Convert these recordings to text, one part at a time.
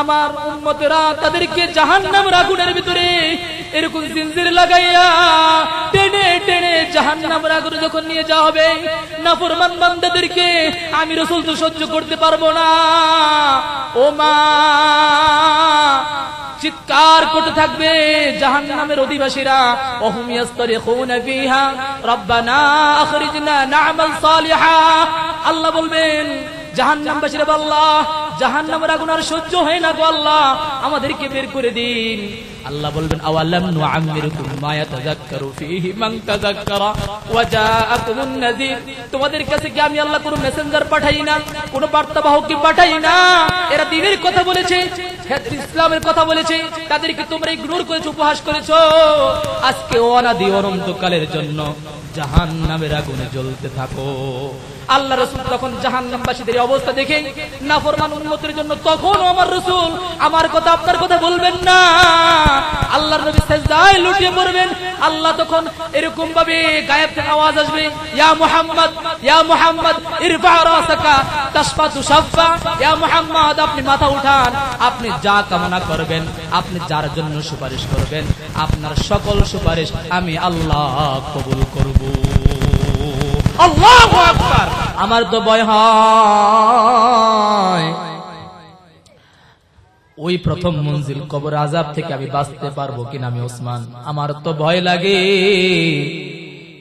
আমার উম্মতেরা তাদেরকে জাহান্নামের আগুনের ভিতরে এরকম জিনজির লাগাইয়া টেনে টেনে জাহান্নামের আগুনে যখন নিয়ে যাওয়া হবে, নাফরমান বান্দাদেরকে আমি রসুল তো সহ্য করতে পারব না। ও মা, চিৎকার করতে থাকবে জাহান্নামের অধিবাসীরা। ওহুম ইয়াস্তারিখুনা ফিহা, রব্বানা আখরিজনা না'মাল সালিহা। আল্লাহ বলবেন জাহান্নামবাসীরা আল্লাহ, জাহান্নামের আগুন আর সহ্য হয় না গো আল্লাহ, আমাদেরকে বের করে দিন। আল্লাহ বলবেন, আওয়ালাম নুআম্মিরুকুম মা ইয়াতাযাক্কারু ফীহি মান তাযাক্কারা? ওয়া জাআকুমুন নাযীর তোমাদের কাছে কি আমি আল্লাহ কোনো মেসেঞ্জার পাঠাই না? কোনো বার্তাবাহক কি পাঠাই না? এরা দিনের কথা বলেছে ইসলামের কথা বলেছে, তাদেরকে তোমরা ইগনোর করেছ, উপহাস করেছ। আজকে অনাদি অনন্তকালের জন্য জাহান নামের আগুনে জ্বলতে থাকো। আল্লাহ রসুল তখন জাহান নামবাসীদের অবস্থা দেখে নাফরমান উন্মতের জন্য তখন আমার রসুল, আমার কথা আপনার কথা বলবেন না। আল্লাহর নবী লুটিয়ে পড়বেন। আল্লাহ তখন এরকম ভাবে গায়েব থেকে আওয়াজ আসবে, ইয়া মুহাম্মদ ইয়া মুহাম্মদ, ইরফা রাসাকা তাসফাতু সাফা ইয়া মুহাম্মদ, আপনি মাথা উঠান, আপনি যা কামনা করবেন, আপনি যার জন্য সুপারিশ করবেন, আপনার সকল সুপারিশ আমি আল্লাহ কবুল করব। আমার তো ভয় হয়। ওই প্রথম মঞ্জিল কবর আজাব থেকে আমি বাঁচতে পারব কিনা আমি ওসমান। আমার তো ভয় লাগে।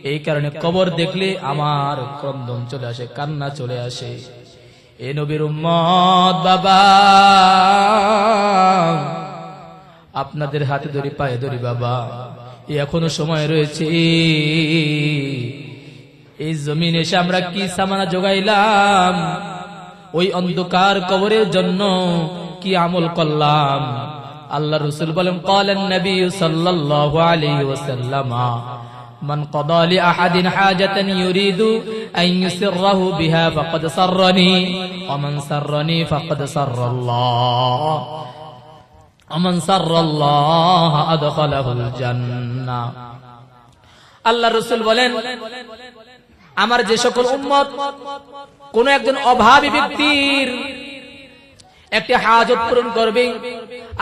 এই কারণে কবর দেখলে আমার ক্রন্দন চলে আসে, কান্না চলে আসে। এ নবীর উম্মত, বাবা! আপনাদের হাতে ধরি, পায়ে ধরি, বাবা। এখনও সময় রয়েছে। এই জমিন এসে আমরা কি সামানা জোগাইলাম ওই অন্ধকার কবরের জন্য কি আমল করলাম আল্লাহ রসুল বলেন কলেন নবী সাল্লাল্লাহু আলাইহি ওয়াসাল্লাম من قضى لأحد حاجة يريد أن يسره بها فقد سرني ومن سرني فقد سر الله ومن سر الله أدخله الجنة আল্লাহ রসুল বলেন আমার যে সকল উম্মত, কোন একজন অভাবী ব্যক্তির একটি হাজত পূরণ করবে।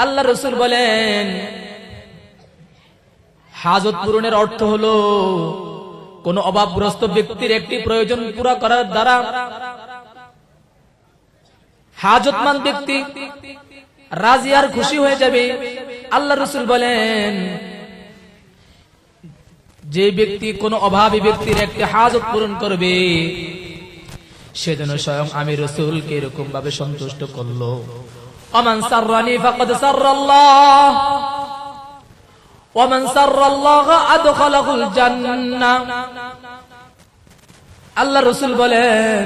আল্লাহ রসুল বলেন, হাজত পূরণের অর্থ হলো, কোন অভাবগ্রস্ত ব্যক্তির একটি প্রয়োজন পুরা করার দ্বারা হাজতমান ব্যক্তি রাজি আর খুশি হয়ে যাবে। আল্লাহ রসুল বলেন যে ব্যক্তি কোন অভাবী ব্যক্তির একটি হাজত পূরণ করবে, সেজন্য স্বয়ং আমি রসুলকে এরকম ভাবে সন্তুষ্ট করল। অমান সার্রানি ফাকাদ সার্রাল্লাহ। ওমান সার্রাল্লাহ আদখালাহুল জান্নাহ। আল্লাহ রসুল বলেন,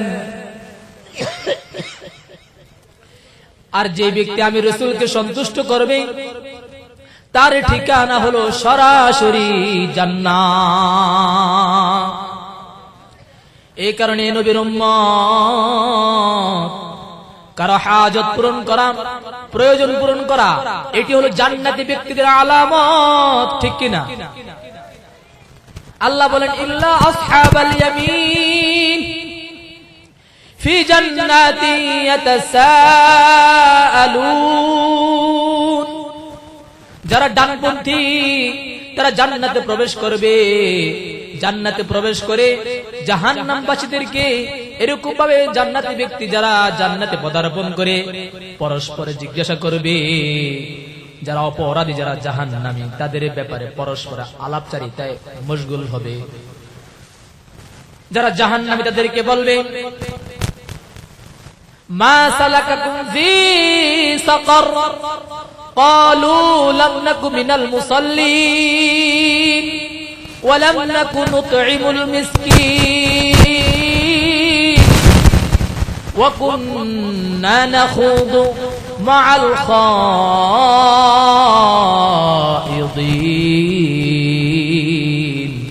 আর যে ব্যক্তি আমি রসুলকে সন্তুষ্ট করবে তার ঠিকানা হলো সরাসরি জান্না এই কারণে নবীর কারও হাজত পূরণ করা, প্রয়োজন পূরণ করা, এটি হলো জান্নাতি ব্যক্তিদের আলামত, ঠিক কিনা? আল্লাহ বলেন, ইল্লা আসহাবাল ইয়ামিন, ফি জান্নাতি ইয়াতাসাআলুন। যারা ডানপন্থী তারা জান্নাতে প্রবেশ করবে। জান্নাতে প্রবেশ করে জাহান্নামবাসীদেরকে এরকম ভাবে জান্নাতি ব্যক্তি যারা জান্নাতে পদার্পণ করে, পরস্পরে জিজ্ঞাসা করবে। যারা অপরাধী, যারা জাহান জাহান্নামী, তাদের ব্যাপারে পরস্পর আলাপচারিতায় মশগুল হবে। যারা জাহান্নামী, তাদেরকে বলবে, মা সালাকাকুম ফি সাকার। قالوا لم نك من المصلين ولم نك نطعم المسكين وكنا نخوض مع الخائضين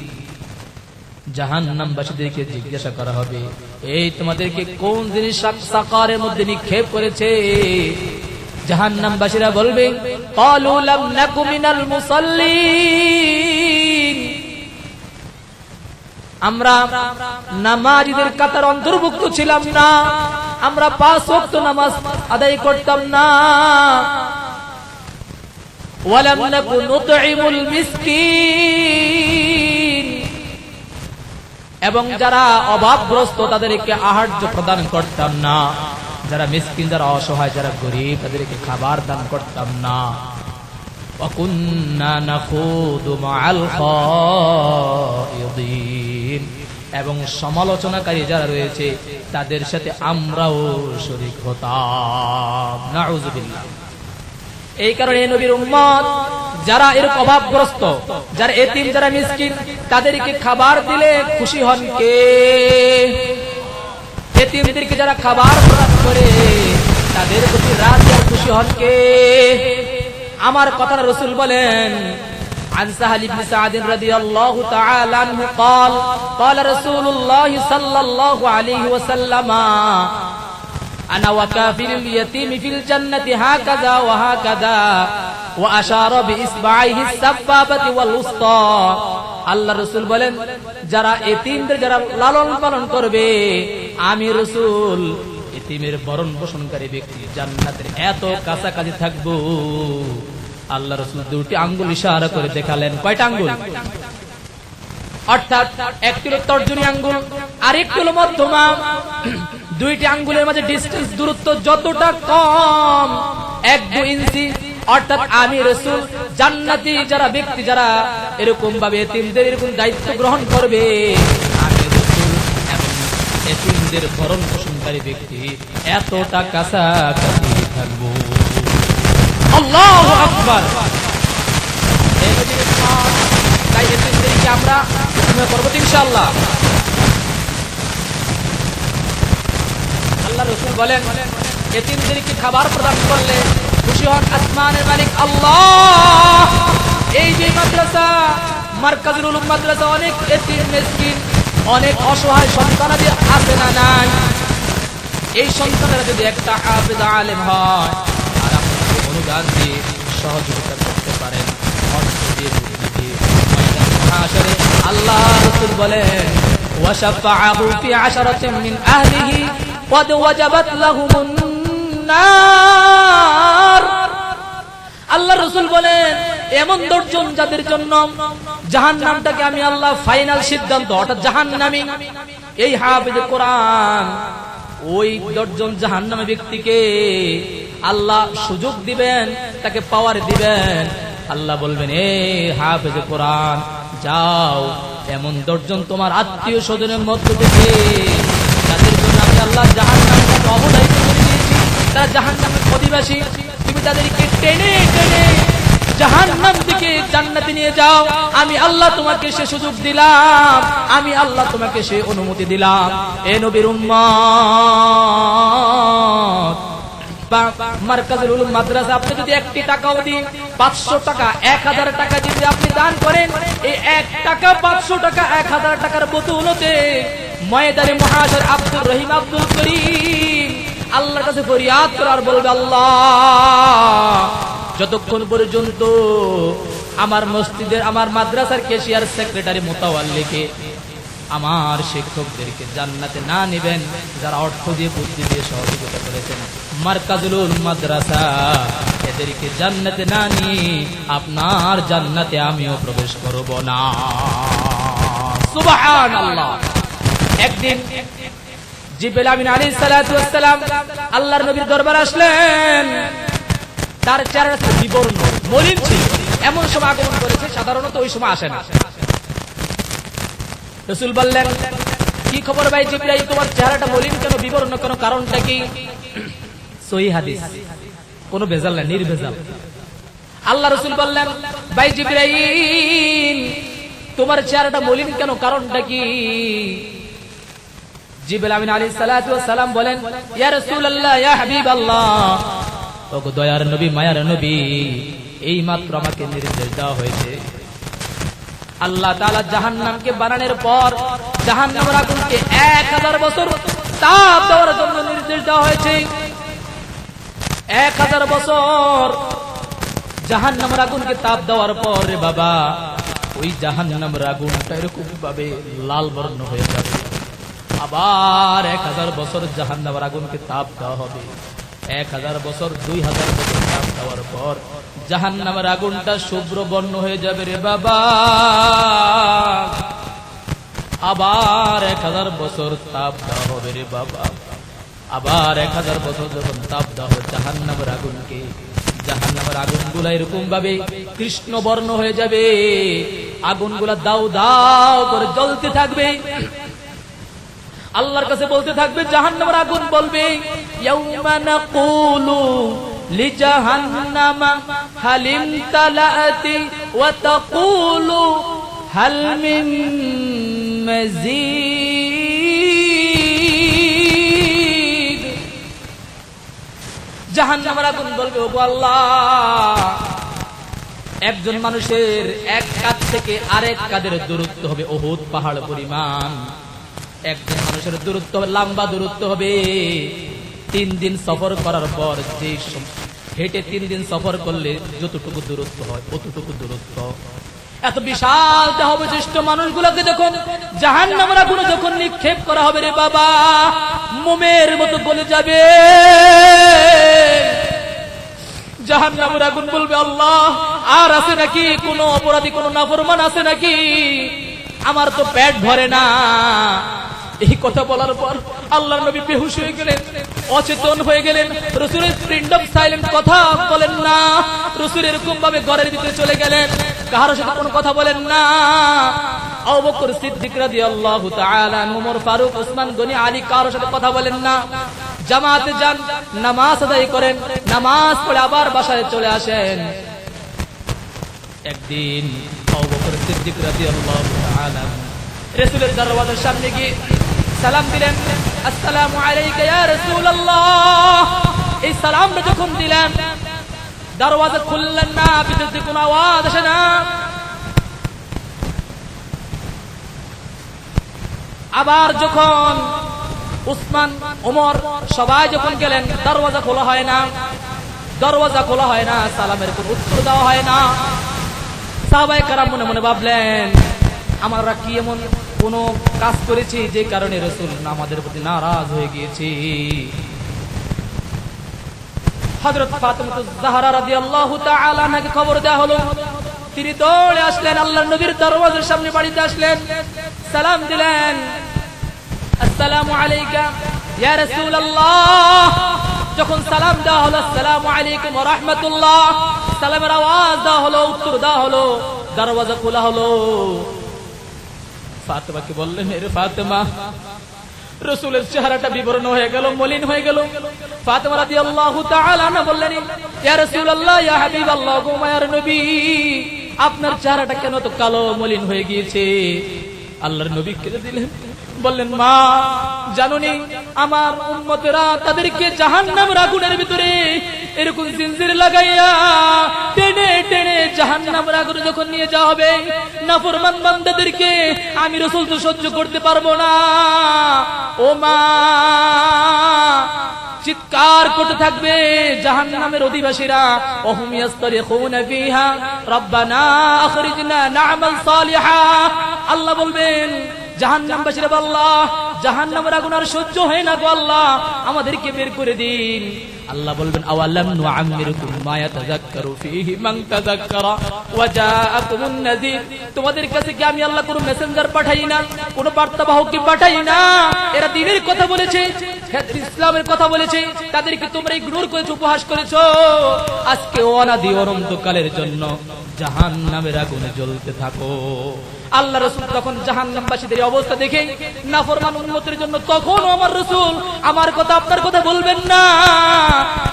জাহান্নামবাসীদেরকে জিজ্ঞাসা করা হবে এই তোমাদেরকে কোন জিনিস সাকারের মধ্যে নিক্ষেপ করেছে জাহান্নামবাসীরা বলবে ক্বালু লাম আমরা নামাজিদের কাতার অন্তর্ভুক্ত ছিলাম না। আমরা পাঁচ ওয়াক্ত নামাজ আদায় করতাম না। এবং যারা অভাবগ্রস্ত তাদেরকে আহার্য প্রদান করতাম না। যারা মিসকিন, যারা অসহায়, যারা গরিব, তাদেরকে খাবার দান করতাম না। এবং সমালোচনাকারী যারা রয়েছে, তাদের সাথে আমরাও শরিক হতাম। এই কারণে নবীর উম্মত, যারা এর অভাবগ্রস্ত, যারা এতিম, যারা মিসকিন, তাদেরকে খাবার দিলে খুশি হন কে? এতিমদেরকে যারা খাবার প্রদান করে তাদের প্রতি রাত আর খুশি হন কে আমার কথা রসুল বলেন عن سهل بن سعد رضي الله تعالى عنه قال قال رسول الله صلى الله عليه وسلم أنا وكافل اليتيم في الجنة هكذا وهكذا وأشار بإصبعيه السبابة والوسطى আল্লাহ রসুল বলেন, যারা এতিমদের যারা লালন পালন করবে, আমি রসুল এতিমের বরণ পোষণকারী ব্যক্তি, জান্নাতের এত কাছাকাছি থাকব। আল্লাহ রসুল দুটি আঙ্গুল ইশারা করে দেখালেন। কয়টা আঙ্গুল? অর্থাৎ একটি হলো তর্জনী আঙ্গুল, আর একটি হলো মধ্যমা। দুইটি আঙ্গুলের মাঝে ডিস্টেন্স দূরত্ব যতটা কম, এক দু ইঞ্চি অর্থাৎ আমি রসুল, জান্নাতি যারা ব্যক্তি, যারা এরকম ভাবে এতিমদের এরকম দায়িত্ব গ্রহণ করবে এতিমদের ভরণ পোষণকারী ব্যক্তি, এতটা কাছাকাছি থাকব। আমরা আল্লাহ রসুল বলেন, এতিমদেরকে খাবার প্রদান করলে খুশি হন আসমানের মালিক আল্লাহ এই যে মাদ্রাসা মার্কাজুল উলুম মাদ্রাসা অনেক এতিম মিসকিন অনেক অসহায় সন্তানাদি আছে না নাই এই সন্তানেরা যদি একটা হাফেজ আলেম হয় আর আপনি যদি অনুদান দিয়ে সহযোগিতা করতে পারেন অর্থ দিয়ে বুদ্ধি দিয়ে ময়দান মহাশরে আল্লাহ রাসূল বলেন وشفعه في عشرة من أهله قد وجبت لهم আল্লাহ রসুল বলেন, এমন দর্জন যাদের জন্য জাহান নামটাকে আমি আল্লাহ ফাইনাল সিদ্ধান্ত, অর্থাৎ জাহান নামি এই হাফিজ কোরআন, ওই দর্জন জাহান নামে ব্যক্তিকে আল্লাহ সুযোগ দিবেন, তাকে পাওয়ার দিবেন। আল্লাহ বলবেন, এ হাফেজ কোরআন, যাও, এমন দর্জন তোমার আত্মীয় স্বজনের মধ্য থেকে আল্লাহ জাহান নামে অবদায়িত তারা জাহান নামের অধিবাসী। তুমি তাদেরকে টেনে টেনে যাও। আমি আল্লাহ তোমাকে সুযোগ দিলাম। আমি আল্লাহ তোমাকে অনুমতি দিলাম। এ নবীর মাদ্রাসা, আপনি যদি একটি টাকাও দিন, পাঁচশো টাকা, এক হাজার টাকা যদি আপনি দান করেন, এই এক টাকা, পাঁচশো টাকা, এক হাজার টাকার বদৌলতে ময়দানে মহাশয় আব্দুর রহিম আব্দুল করিম আল্লাহর কাছে ফরিয়াদ করার বলবে, আল্লাহ, যতক্ষণ পর্যন্ত আমার মসজিদের, আমার মাদ্রাসার কেশিয়ার সেক্রেটারি মোতাওয়াল্লিকে আমার শিক্ষকদেরকে জান্নাতে না নেবেন, যারা অর্থ দিয়ে, বুদ্ধি দিয়ে সহযোগিতা করেছেন মার্কাজুল মাদ্রাসা, এদেরকে জান্নাতে না নিয়ে আপনার জান্নাতে আমিও প্রবেশ করব না। একদিন জিব্রাইল আমিন আলাইহিস সালাতু ওয়াস সালাম আল্লাহর নবীর দরবার আসলেন। তার চেহারা ছিল বিবর্ণ, মলিন ছিল। এমন সময় আগমন করেছে, সাধারণত ওই সময় আসে না। রসুল বললেন, কি খবর ভাই জিব্রাইল, তোমার চেহারাটা মলিন কেন, বিবর্ণ কেন, কারণটা কি? সহি হাদিস। কোনো ভেজাল না নির্ভেজাল। আল্লাহ রসুল বললেন, ভাই জিব্রাইল, তোমার চেহারাটা মলিন কেন, কারণটা কি? জিবরাইল আমিন ওয়াস সালাম বলেন দয়ার নবী, মায়ার নবী এই মাত্র আমাকে নির্দেশ দেওয়া হয়েছে। আল্লাহ বানানোর পর, জাহান্নামের আগুনকে 1000 বছর তাপ দেওয়ার জন্য নির্দেশ দেওয়া হয়েছে। 1000 বছর তাপ দেওয়ার পর রে বাবা, ওই জাহান্নামের আগুনটা এরকম ভাবে লাল বর্ণ হয়ে যাবে। আবার এক হাজার বছর জাহান নামের আগুনকে তাপ দেওয়া হবে। এক হাজার বছর, দুই হাজার বছর তাপ দেওয়ার পর জাহান নামের আগুনটা শুভ্র বর্ণ হয়ে যাবে রে বাবা। আবার এক হাজার বছর তাপ দেওয়া হবে রে বাবা। আবার এক হাজার বছর যখন তাপ দেওয়া হবে জাহান নামের আগুনকে জাহান নামের আগুনগুলা এরকম ভাবে কৃষ্ণ বর্ণ হয়ে যাবে। আগুনগুলা দাও দাও করে জ্বলতে থাকবে। আল্লাহর কাছে বলতে থাকবে, জাহান্নামের আগুন বলবে, ইয়াউমা নাকুলু লিজাহান্নামা হালিম তালাতি ওয়া তাকুলু হাল মিন মাজিদ জাহান্নামের আগুন বলবে, ওগো আল্লাহ, একজন মানুষের এক কাঁধ থেকে আরেক কাঁধের দূরত্ব হবে, ওহুদ পাহাড় পরিমাণ। একজন মানুষের দূরত্ব হবে লম্বা দূরত্ব হবে। তিন দিন সফর করার পর যে হেঁটে তিন দিন সফর করলে যতটুকু দূরত্ব হয়, অতটুকু দূরত্ব। এত বিশাল দেহ বিশিষ্ট মানুষগুলোকে যখন জাহান নামরা গুলো যখন নিক্ষেপ করা হবে রে বাবা, মোমের মতো গলে যাবে। জাহান নামের আগুন বলবে, আল্লাহ, আর আছে নাকি? কোনো অপরাধী, কোনো নাফরমান আছে নাকি? আমার তো পেট ভরে না। এই কথা বলার পর আল্লাহ নবী বেহুশ হয়ে গেলেন, অচেতন হয়ে গেলেন। রসুলের প্রিন্ট অফ সাইলেন্ট কথা বলেন না। রসুল এরকম ভাবে ঘরের ভিতরে চলে গেলেন। কারোর সাথে কোনো কথা বলেন না। আবু বকর সিদ্দিক ফারুক গনি, আলী কারোর সাথে কথা বলেন না। জামাতে যান, নামাজ আদায় করেন, নামাজ পড়ে আবার বাসায় চলে আসেন। একদিন আবু বকর সিদ্দিক সামনে গিয়ে সালাম দিলেন, আসসালামু আলাইকা ইয়া রাসূলুল্লাহ। এই সালামটা যখন দিলেন, দরওয়াজা খুললেন না ভিতর কোনো আওয়াজ আসে না। আবার যখন উসমান, ওমর সবাই যখন গেলেন, দরওয়াজা খোলা হয় না, দরওয়াজা খোলা হয় না, সালামের কোনো উত্তর দেওয়া হয় না। সাহাবাই কারাম মনে মনে ভাবলেন আমরা কি এমন কোন কাজ করেছি, যে কারণে রসুল আমাদের প্রতি নারাজ হয়ে গিয়েছি। হযরত ফাতিমা জাহরা রাদিয়াল্লাহু তাআলা আনহাকে খবর দেওয়া হলো, তিনি দৌড়ে আসলেন, আল্লাহর নবীর দরওয়াজার সামনে বাড়িতে আসলেন, সালাম দিলেন, আসসালামু আলাইকা, ইয়া রাসূলুল্লাহ। যখন সালাম দেওয়া হলো, আসসালামু আলাইকুম ওয়া রাহমাতুল্লাহ। সালামের আওয়াজ দেওয়া হলো, উত্তর দেওয়া হলো, দরওয়াজা খোলা হলো। ফাতেমাকে বললেন, এর ফাতেমা, রসুলের চেহারাটা বিবরণ হয়ে গেল, মলিন হয়ে গেল। ফাতেমা রাদিয়াল্লাহু তাআলা না বললেন, ইয়া ইয়া নবী, আপনার চেহারাটা কেন তো কালো, মলিন হয়ে গিয়েছে? আল্লাহর নবী কেটে দিলেন। বললেন, মা, জানুনি, আমার উম্মতেরা তাদেরকে জাহান্নামের রাগুনের ভিতরে এরকম জিনজির লাগাইয়া টেনে টেনে জাহান্নামের আগুনে যখন নিয়ে যাওয়া হবে, নাফরমান বান্দাদেরকে আমি রসুল তো সহ্য করতে পারব না। ও মা, চিৎকার করতে থাকবে জাহান্নামের অধিবাসীরা। ওহুম ইয়াস্তারিখুনা ফিহা, রব্বানা আখরিজনা না'মাল সালিহা। আল্লাহ বলবেন জাহান্নামবাসীরা বল্লাহ জাহান নামের আগুন আর সহ্য হয় না গো আল্লাহ, আমাদেরকে বের করে দিন। আল্লাহ বলবেন আওয়ালাম নুআম্মিরুকুম মা ইয়াতাযাক্কারু ফীহি মান তাযাক্কারা? ওয়া জাআকুমুন নাযীর। তোমাদের কাছে কি আমি আল্লাহ কোনো মেসেঞ্জার পাঠাই না? কোনো বার্তাবাহককে পাঠাই না? এরা দিনের কথা বলেছে হ্যাঁ, ইসলামের কথা বলেছে। তাদেরকে তোমরা ইগনোর করেছ উপহাস করেছ। আজকে অনাদি অনন্তকালের জন্য জাহান নামের আগুনে জ্বলতে থাকো। আল্লাহ রসুল তখন জাহান নামবাসীদের অবস্থা দেখে নাফরমান উন্মতের জন্য তখন আমার রসুল আমার কথা আপনার কথা বলবেন না।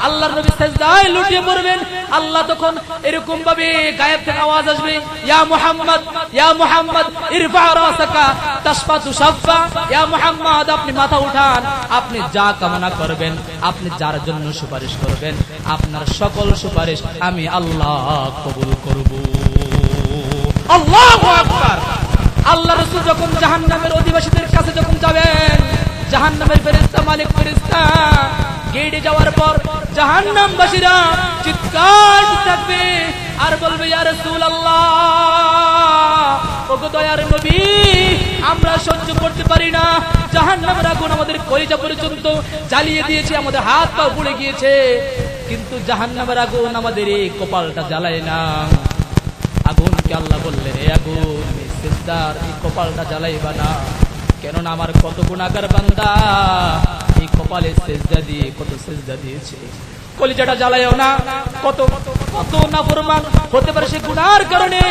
আল্লাহর নবী সাজদায় লুটিয়ে পড়বেন। আল্লাহ তখন এরকম ভাবে গায়েব থেকে আওয়াজ আসবে, ইয়া মুহাম্মদ ইয়া মুহাম্মদ, ইরফা রাসাকা, তাসফা তুসাফা, ইয়া মুহাম্মদ, আপনি মাথা উঠান, আপনি যা কামনা করবেন, আপনি যার জন্য সুপারিশ করবেন, আপনার সকল সুপারিশ আমি আল্লাহ কবুল করব। আল্লাহু আকবার! আল্লাহ রাসূল যখন জাহান্নামের অধিবাসীদের কাছে যখন যাবেন, জাহান্নামের ফেরেশতা, মালিক ফেরেশতা গেটে যাওয়ার পর জাহান্নামবাসীরা চিৎকার থাকবে আর বলবে, ইয়া রাসূলুল্লাহ, ওগো নবী, আমরা সহ্য করতে পারি না। জাহান্নামের আগুন আমাদের কলিজা পর্যন্ত জ্বালিয়ে দিয়েছে, আমাদের হাত পা পুড়ে গিয়েছে। কিন্তু জাহান্নামের আগুন আমাদের এই কপালটা জ্বালায় না। আগুনকে আল্লাহ বললেন রে আগুন সিজদার, এই কপালটা জ্বালাইবা না। কেননা আমার কত গুণাগার বান্দা এই কপালে সেজদা দিয়ে কত সেজদা দিয়েছে। কলিজাটা জ্বালায়ও না, কত কত না ফরমান হতে পারে সে গুনার কারণে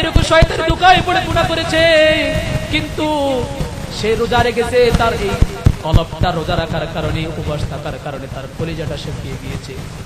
এরকম শয়তান ঢুকায় পড়ে গুনাহ করেছে। কিন্তু সে রোজা রেখেছে তার এই অলপটা রোজা রাখার কারণে, উপবাস থাকার কারণে তার কলিজাটা শুকিয়ে গিয়েছে।